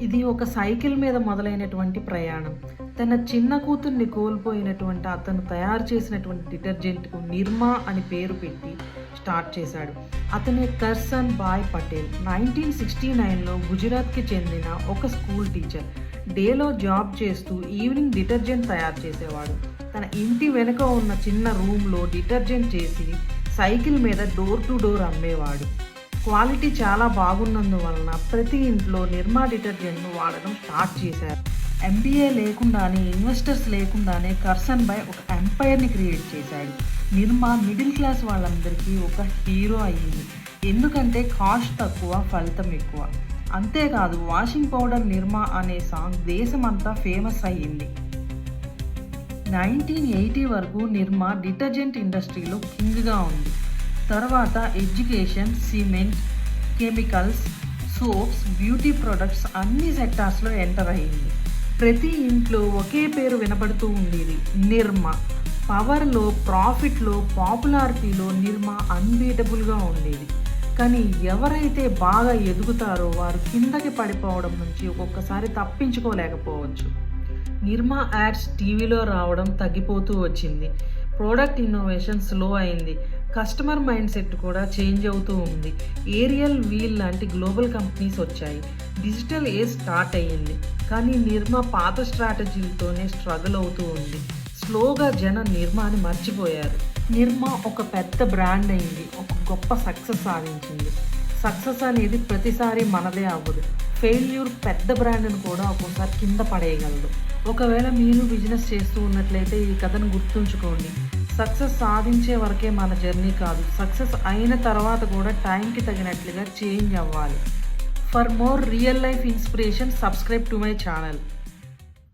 ఇది ఒక సైకిల్ మీద మొదలైనటువంటి ప్రయాణం. తన చిన్న కూతుర్ని కోల్పోయినటువంటి అతను తయారు చేసినటువంటి డిటర్జెంట్కు నిర్మా అని పేరు పెట్టి స్టార్ట్ చేశాడు. అతనే Karsan bye Patel. Nineteen sixty నైన్లో గుజరాత్కి చెందిన ఒక స్కూల్ టీచర్. డేలో జాబ్ చేస్తూ ఈవినింగ్ డిటర్జెంట్ తయారు చేసేవాడు. తన ఇంటి వెనుక ఉన్న చిన్న రూమ్లో డిటర్జెంట్ చేసి సైకిల్ మీద డోర్ టు డోర్ అమ్మేవాడు. క్వాలిటీ చాలా బాగున్నందువలన ప్రతి ఇంట్లో నిర్మా డిటర్జెంట్ను వాడడం స్టార్ట్ చేశారు. ఎంబీఏ లేకుండానే ఇన్వెస్టర్స్ లేకుండానే కర్సన్ బై ఒక ఎంపైర్ని క్రియేట్ చేశాడు. నిర్మా మిడిల్ క్లాస్ వాళ్ళందరికీ ఒక హీరో అయ్యింది. ఎందుకంటే కాస్ట్ తక్కువ ఫలితం ఎక్కువ. అంతేకాదు వాషింగ్ పౌడర్ నిర్మా అనే సాంగ్ దేశమంతా ఫేమస్ అయ్యింది. నైన్టీన్ ఎయిటీ వరకు నిర్మా డిటర్జెంట్ ఇండస్ట్రీలో కింగ్గా ఉంది. తర్వాత education cement chemicals soaps beauty products అన్ని సెక్టార్స్లో ఎంటర్ అయ్యింది. ప్రతి ఇంట్లో ఒకే పేరు వినపడుతూ ఉండేది నిర్మ. పవర్లో ప్రాఫిట్లో పాపులారిటీలో నిర్మా అన్బీటబుల్గా ఉండేది. కానీ ఎవరైతే బాగా ఎదుగుతారో వారు కిందకి పడిపోవడం నుంచి ఒక్కొక్కసారి తప్పించుకోలేకపోవచ్చు. నిర్మా యాడ్స్ టీవీలో రావడం తగ్గిపోతూ వచ్చింది. ప్రోడక్ట్ ఇన్నోవేషన్ స్లో అయింది. కస్టమర్ మైండ్ సెట్ కూడా చేంజ్ అవుతూ ఉంది. ఏరియల్ వీల్ లాంటి గ్లోబల్ కంపెనీస్ వచ్చాయి. డిజిటల్ ఏజ్ స్టార్ట్ అయ్యింది. కానీ నిర్మా పాత స్ట్రాటజీలతోనే స్ట్రగుల్ అవుతూ ఉంది. స్లోగా జనం నిర్మాని మర్చిపోయారు. నిర్మా ఒక పెద్ద బ్రాండ్ అయింది. ఒక గొప్ప సక్సెస్ సాధించింది. సక్సెస్ అనేది ప్రతిసారి మనదే అవ్వదు. ఫెయిల్యూర్ పెద్ద బ్రాండ్ని కూడా ఒక్కోసారి కింద పడేయగలదు. ఒకవేళ మీరు బిజినెస్ చేస్తూ ఉన్నట్లయితే ఈ కథను గుర్తుంచుకోండి. సక్సెస్ సాధించే వరకే మన జర్నీ కాదు. సక్సెస్ అయిన తర్వాత కూడా టైంకి తగినట్లుగా చేంజ్ అవ్వాలి. For more real life inspiration subscribe to my channel